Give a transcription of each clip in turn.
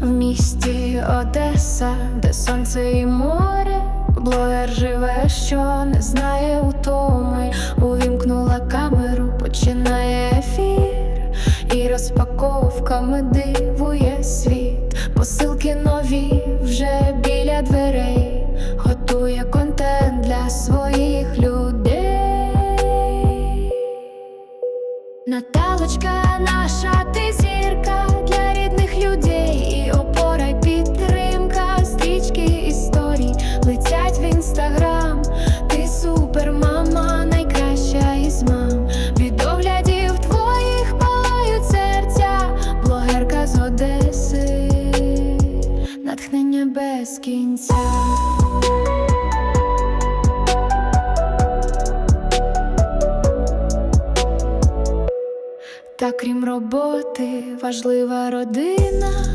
в місті Одеса, де сонце і море. Блогер живе, що не знає утоми. Увімкнула камеру, починає ефір, і розпаковками дивує світ. Посилки нові вже біля дверей, готує контент для своїх людей. Наталочка наша ти зірка для рідних людей кінця. Та крім роботи, важлива родина,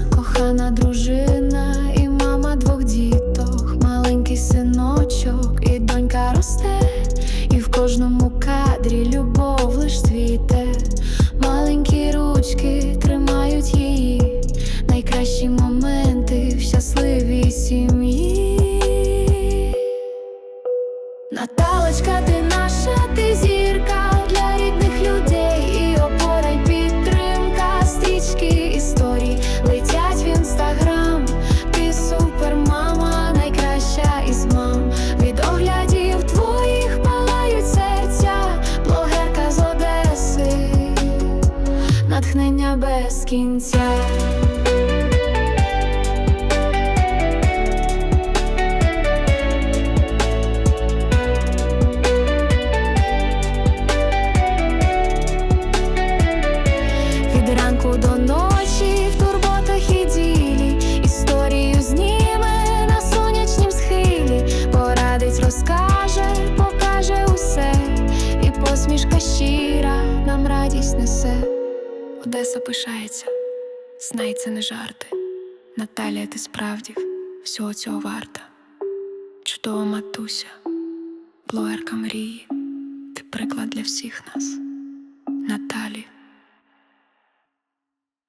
натхнення без кінця. Від ранку до ночі в турботах і ділі Історію зніме на сонячнім схилі. Порадить, розкаже, покаже усе. І посмішка щира нам радість несе Одеса пишається, знай це не жарти. Наталія, ти справді всього цього варта. Чудова матуся, блогерка мрії. Ти приклад для всіх нас. Наталі